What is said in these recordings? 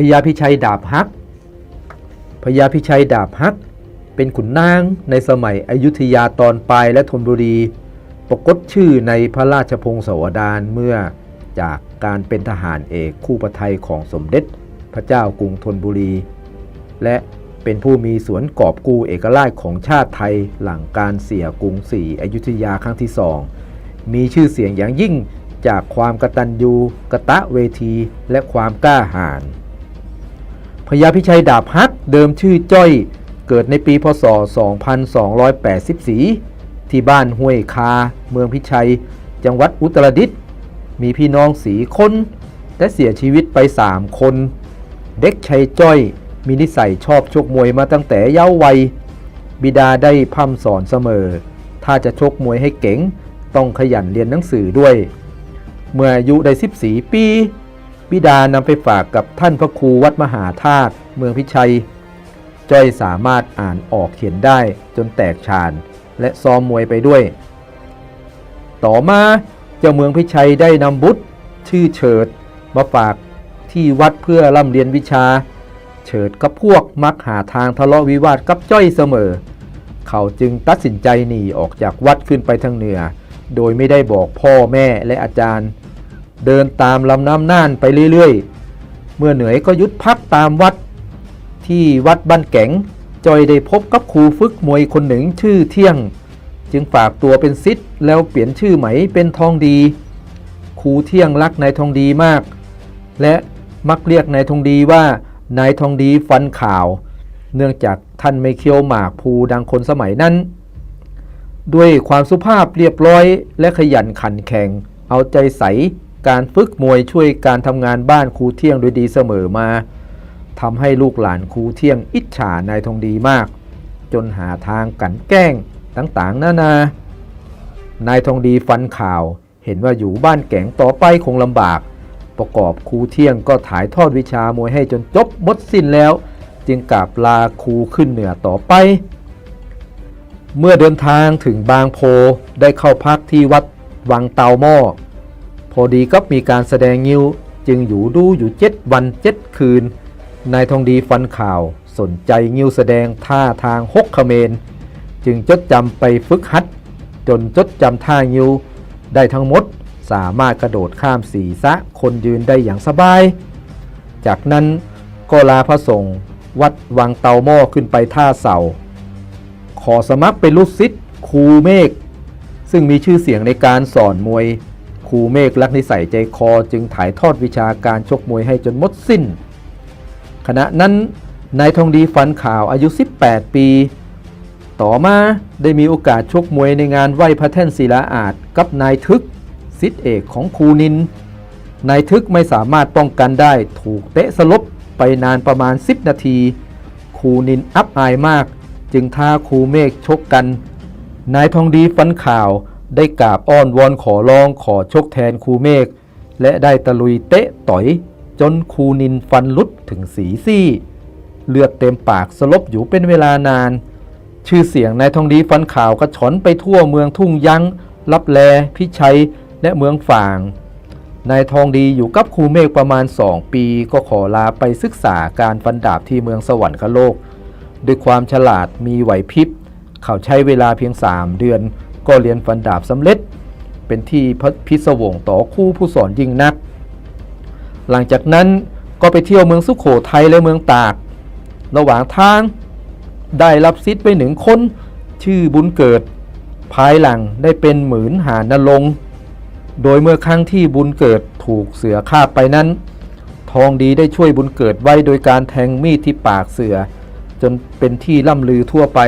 พญาพิชัยดาบฮักพญาพิชัยดาบฮัก เป็นขุนนางในสมัยอยุธยาตอนปลายและธนบุรี ปรากฏชื่อในพระราชพงศาวดารเมื่อจากการเป็นทหารเอกคู่ประไทยของสมเด็จพระเจ้ากรุงธนบุรี และเป็นผู้มีสวนกอบกูเอกราชของชาติไทยหลังการเสียกรุงศรีอยุธยาครั้งที่สองมีชื่อเสียงอย่างยิ่งจากความกระตัญญูกระตะเวทีและความกล้าหาญ พญาพิชัยดาบฮักเดิมชื่อจ้อยเกิดในปีพศ 2284 ที่บ้านห้วยคา เมืองพิชัย จังหวัดอุตรดิตถ์มีพี่น้องสีคนและเสียชีวิตไป 3 คน เด็กชัยจ้อยมีนิสัยชอบชกมวยมาตั้งแต่เยาว์วัย บิดาได้พร่ำสอนเสมอ ถ้าจะชกมวยให้เก๋งต้องขยันเรียนหนังสือด้วย เมื่ออายุได้ 14 ปี บิดานำไปฝากกับท่านพระครูวัดมหาธาตุเมืองพิชัย จ้อยสามารถอ่านออกเขียนได้จนแตกฉานและซ้อมมวยไปด้วย ต่อมาเจ้าเมืองพิชัยได้นำบุตรชื่อเฉิด มาฝากที่วัดเพื่อร่ำเรียนวิชา เฉิดกับพวกมักหาทางทะเลาะวิวาทกับจ้อยเสมอ เขาจึงตัดสินใจหนีออกจากวัดขึ้นไปทางเหนือ โดยไม่ได้บอกพ่อแม่และอาจารย์ เดินตามลำน้ำน่านไปเรื่อยๆ เมื่อเหนื่อยก็หยุดพักตามวัด ที่วัดบ้านแก๋งจอยได้พบกับครูฝึกมวยคนหนึ่งชื่อเที่ยง จึงฝากตัวเป็นซิทธิ์แล้วเปลี่ยนชื่อไหมเป็นทองดี ครูเที่ยงรักนายทองดีมาก และมักเรียกนายทองดีว่านายทองดีฟันข่าว เนื่องจากท่านไม่เคี้ยวหมากภูดังคนสมัยนั้น ด้วยความสุภาพเรียบร้อยและขยันขันแข็งเอาใจใส การฝึกมวยช่วยการทำงานบ้านครูเที่ยงด้วยดีเสมอมาทำให้ลูกหลานครูเที่ยงอิจฉานายทองดีมาก จนหาทางกลันแกล้งต่างๆนานา นายทองดีฟันข่าวเห็นว่าอยู่บ้านแก๋งต่อไปคงลำบาก ประกอบครูเที่ยงก็ถ่ายทอดวิชามวยให้จนจบหมดสิ้นแล้ว จึงกราบลาครูขึ้นเหนือต่อไป เมื่อเดินทางถึงบางโพได้เข้าพักที่วัดวังเตาหม้อ อดีก็มีการแสดงงิ้วจึงอยู่ดูอยู่เจ็ดวันเจ็ดคืน นายทองดีฟันข่าวสนใจงิ้วแสดงท่าทางฮกเขมร จึงจดจำไปฝึกหัด จนจดจำท่างิ้วได้ทั้งหมดสามารถกระโดดข้ามสีสะคนยืนได้อย่างสบาย จากนั้นก็ลาพระสงฆ์วัดวังเตาหม้อขึ้นไปท่าเสา ขอสมัครเป็นลูกศิษย์ครูเมฆซึ่งมีชื่อเสียงในการสอนมวย ครูเมฆรักนิสัยใจคอจึงถ่ายทอดวิชาการชกมวยให้จนหมดสิ้น ขณะนั้นนายทองดีฟันข่าวอายุ 18 ปี ต่อมาได้มีโอกาสชกมวยในงานไหว้พระแท่นศิลาอาจกับนายทึกศิษย์เอกของครูนินนายทึกไม่สามารถป้องกันได้ถูกเตะสลบไปนานประมาณ 10 นาที ครูนินอับอายมาก จึงท้าครูเมฆชกกัน นายทองดีฟันข่าว ได้กราบอ้อนวอนขอร้องขอชกแทนครูเมฆและได้ตะลุยเตะต่อย จนครูนินฟันลุดถึงสีซี่ เลือดเต็มปากสลบอยู่เป็นเวลานาน ชื่อเสียงนายทองดีฟันข่าวกระฉอนไปทั่วเมืองทุ่งยั้งลับแลพิชัยและเมืองฝางนายทองดีอยู่กับครูเมฆประมาณ 2 ปีก็ขอลาไปศึกษาการฟันดาบที่เมืองสวรรคโลก ด้วยความฉลาดมีไหวพริบ เขาใช้เวลาเพียง 3 เดือน ก็เรียนฟันดาบสำเร็จ เป็นที่พิศวงต่อคู่ผู้สอนยิ่งนัก หลังจากนั้นก็ไปเที่ยวเมืองสุขโขทัยและเมืองตาก ระหว่างทางได้รับซิทธิ์ไปหนึ่งคน ชื่อบุญเกิด ภายหลังได้เป็นหมื่นหานลง โดยเมื่อครั้งที่บุญเกิดถูกเสือฆ่าไปนั้น ทองดีได้ช่วยบุญเกิดไว้โดยการแทงมีดที่ปากเสือ จนเป็นที่ล่ำลือทั่วไป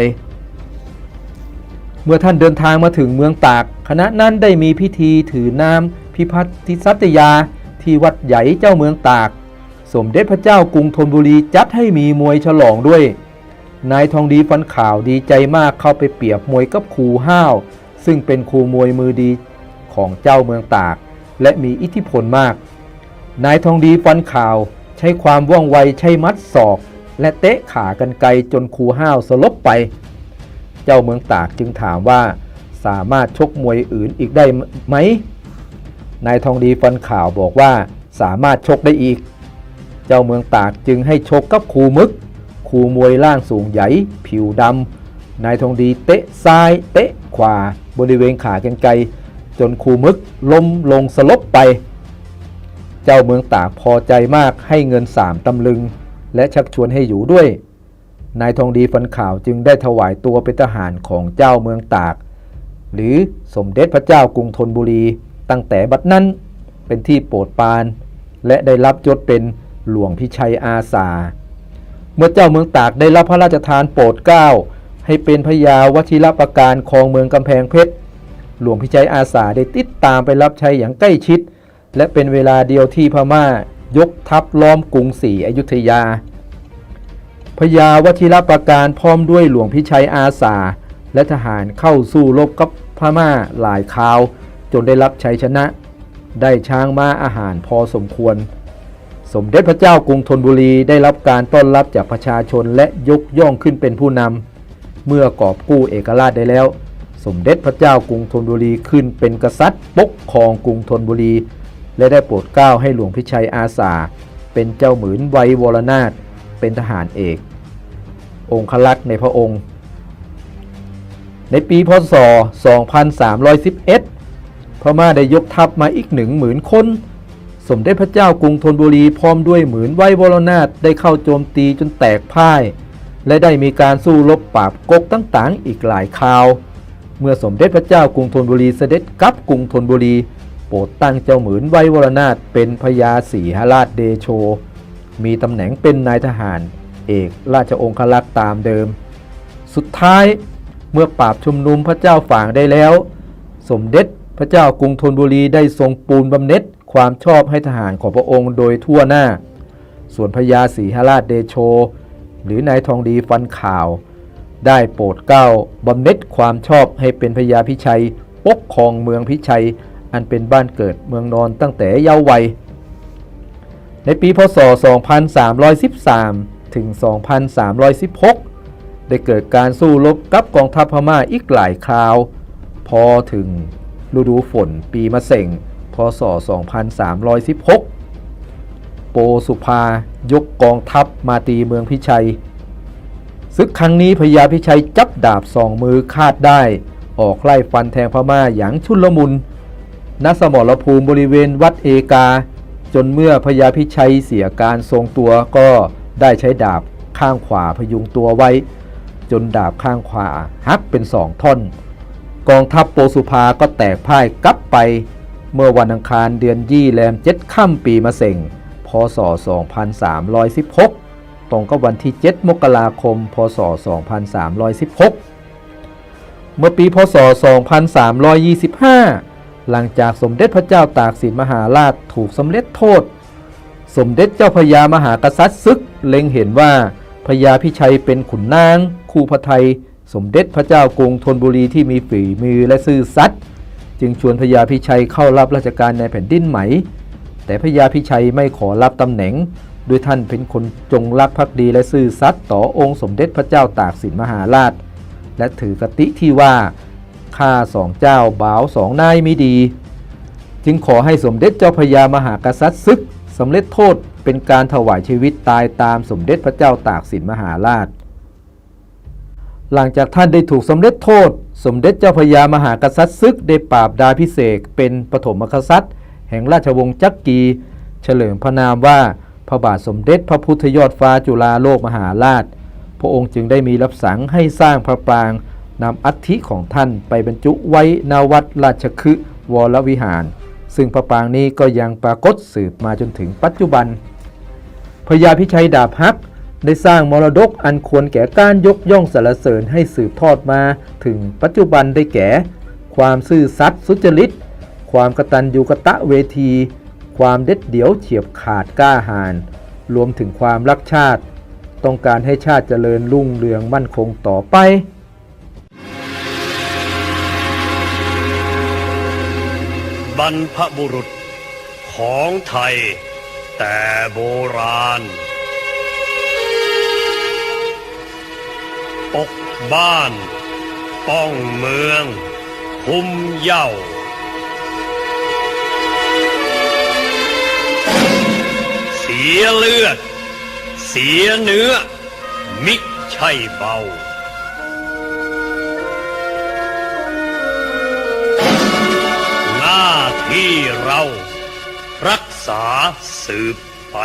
มื่อท่านเดินทางมาถึงเมืองตาก คณะนั้นได้มีพิธีถือน้ำพิพัฒนิสัตยา ที่วัดใหญ่เจ้าเมืองตาก สมเด็จพระเจ้ากรุงธนบุรีจัดให้มีมวยฉลองด้วย นายทองดีฟันข่าวดีใจมากเข้าไปเปรียบมวยกับครูห้าว ซึ่งเป็นครูมวยมือดีของเจ้าเมืองตาก และมีอิทธิพลมาก นายทองดีฟันข่าวใช้ความว่องไวใช้มัดศอก และเตะขากันไกลจนครูห้าวสลบไป จ้าเมืองตากจึงถามว่าสามารถชกมวยอื่นอีกได้ไหมนายทองดีฟันข่าวบอกว่าสามารถชกได้อีก เจ้าเมืองตากจึงให้ชกกับครูมึกครูมวยร่างสูงใหญ่ผิวดำนายทองดีเตะซ้ายเตะขวาบริเวณขากันไกลจนครูมึกล้มลงสลบไป เจ้าเมืองตากพอใจมากให้เงินสามตำลึง และชักชวนให้อยู่ด้วย นายทองดีฟันข่าวจึงได้ถวายตัวเป็นทหารของเจ้าเมืองตาก หรือสมเด็จพระเจ้ากรุงธนบุรี ตั้งแต่บัดนั้นเป็นที่โปรดปราน และได้รับยศเป็นหลวงพิชัยอาสา เมื่อเจ้าเมืองตากได้รับพระราชทานโปรดเกล้าให้เป็นพญาวชิรประการของเมืองกำแพงเพชรหลวงพิชัยอาสาได้ติดตามไปรับใช้อย่างใกล้ชิด และเป็นเวลาเดียวที่พม่ายกทัพล้อมกรุงศรีอยุธยา พญาวชิรประการพร้อมด้วยหลวงพิชัยอาสา และทหารเข้าสู้รบกับพม่าหลายคราว จนได้รับชัยชนะ ได้ช้างม้าอาหารพอสมควร สมเด็จพระเจ้ากรุงธนบุรีได้รับการต้อนรับจากประชาชนและยกย่องขึ้นเป็นผู้นำเมื่อกอบกู้เอกราชได้แล้ว สมเด็จพระเจ้ากรุงธนบุรีขึ้นเป็นกษัตริย์ปกครองกรุงธนบุรี และได้โปรดเกล้าให้หลวงพิชัยอาสา เป็นเจ้าหมืนไวยวรนาถเป็นทหารเอก องคลักษ์ในพระองค์ ในปีพศ 2311 พม่าได้ยกทัพมาอีกหนึ่งหมื่นคน สมเด็จพระเจ้ากรุงธนบุรีพร้อมด้วยหมื่นไว้วรนาถได้เข้าโจมตีจนแตกพ่าย และได้มีการสู้รบปราบกกต่างๆ อีกหลายคราว เมื่อสมเด็จพระเจ้ากรุงธนบุรีเสด็จกลับกรุงธนบุรีโปรดตั้งเจ้าหมื่นไว้วรนาถเป็นพญาศรีหราชเดโช มีตำแหน่งเป็นนายทหาร เอกราชองคลักษ์ตามเดิม สุดท้ายเมื่อปราบชุมนุมพระเจ้าฝางได้แล้ว สมเด็จพระเจ้ากรุงธนบุรีได้ทรงปูนบำเหน็จความชอบให้ทหารของพระองค์โดยทั่วหน้า ส่วนพญาศรีหราชเดโช หรือนายทองดีฟันข่าว ได้โปรดเกล้าบำเหน็จความชอบให้เป็นพญาพิชัย ปกครองเมืองพิชัย อันเป็นบ้านเกิดเมืองนอนตั้งแต่เยาว์วัย ในปีพศ 2313 ถึง 2316 ได้เกิดการสู้รบกับกองทัพพม่าอีกหลายคราว พอถึงฤดูฝนปีมะเส็งพศ 2316 โปสุภายกกองทัพมาตีเมืองพิชัยศึกครั้งนี้พญาพิชัยจับดาบสองมือคาดได้ ออกไล่ฟันแทงพม่าอย่างชุนลมุนณสมรภูมิบริเวณวัดเอกา จนเมื่อพญาพิชัยเสียการทรงตัวก็ ได้ใช้ดาบข้างขวาพยุงตัวไว้ จนดาบข้างขวาหักเป็นสองท่อน กองทัพโปสุภาก็แตกพ่ายกลับไป เมื่อวันอังคารเดือนยี่แรมเจ็ดค่ำปีมะเส็งพศ 2316 ตรงกับวันที่ 7 มกราคม พศ 2316 เมื่อปีพศ 2325 หลังจากสมเด็จพระเจ้าตากสินมหาราชถูกสำเร็จโทษ สมเด็จเจ้าพญามหากษัตริย์ซึก เล็งเห็นว่าพญาพิชัยเป็นขุนนางคู่พระไทย สมเด็จพระเจ้ากรุงธนบุรีที่มีฝีมือและซื่อสัตย์จึงชวนพญาพิชัยเข้ารับราชการในแผ่นดินไหม แต่พญาพิชัยไม่ขอรับตำแหน่งโดยท่านเป็นคนจงรักภักดีและซื่อสัตย์ต่อองค์สมเด็จพระเจ้าตากสินมหาราช และถือกติที่ว่าข้าสองเจ้าบ่าวสองนายไม่ดี จึงขอให้สมเด็จเจ้าพญามหากษัตริย์ศึกสำเร็จโทษ เป็นการถวายชีวิตตายตามสมเด็จพระเจ้าตากสินมหาราช หลังจากท่านได้ถูกสำเร็จโทษ สมเด็จเจ้าพญามหากษัตริย์ศึกได้ปราบดาพิเศษเป็นปฐมกษัตริย์ แห่งราชวงศ์จักรีเฉลิมพระนามว่าพระบาทสมเด็จพระพุทธยอดฟ้าจุฬาโลกมหาราช พระองค์จึงได้มีรับสั่งให้สร้างพระปรางนำอัฐิของท่านไปบรรจุไว้ณวัดราชคฤห์วรวิหาร ซึ่งพระปรางนี้ก็ยังปรากฏสืบมาจนถึงปัจจุบัน พญาพิชัยดาบฮักได้สร้างมรดกอันควรแก่การยกย่องสรรเสริญให้สืบทอดมา ถึงปัจจุบันได้แก่ ความซื่อสัตย์สุจริต ความกตัญญูกะตะเวที ความเด็ดเดี่ยวเฉียบขาดกล้าหาญรวมถึงความรักชาติ ต้องการให้ชาติเจริญรุ่งเรืองมั่นคงต่อไปบรรพบุรุษของไทย แต่โบราณ ปกบ้าน ป้องเมือง คุมเย้าสีสียเลือด เสียเนื้อ มิใช่เบาหน้าที่เรา รักษาสืบไป